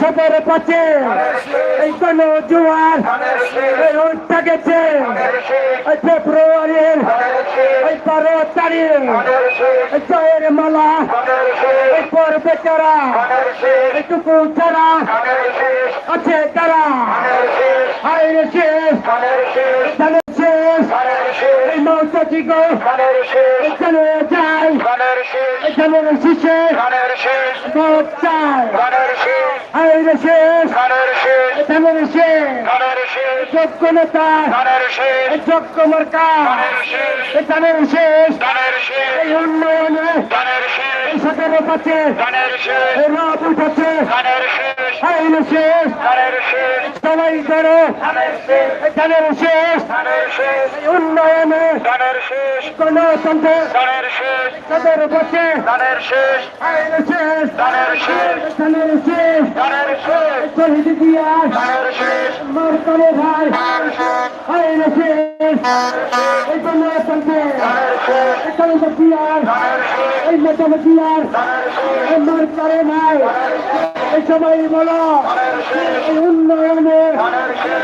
সতের পাচ্ছে এই কোন জোয়ার এই উঠতে গেছে। এই ফেব্রুয়ারির এই বারো তারিখ এই জয়ের মালা এই পর্বে চারা এইটুকু চারা আছে তারা হাইরে শেষ মৌচাকি গো এখানে যাই এখানে শিশে মত চাই হাইরে শেষ ধানের শেষ যোগ্য নেতা যোগ্য মার্কা এই শেষ এই উন্নয়নে এই সতেরো পাচ্ছে রব উঠেছে হাইরে শেষ সবাই ধরো এই ধানের শেষ এই উন্নয়নে গণতন্ত্রে সতেরো পাচ্ছে হাইরে শেষ ধানের শেষ শহীদ দিয়া মার্কারে ভাই হাইরে শেষ এই গণতন্ত্রে এখানে দিয়ার এই মেটাবে দিয়ার এই মার্কারে ভাই এই সবাই বলো উন্নয়নে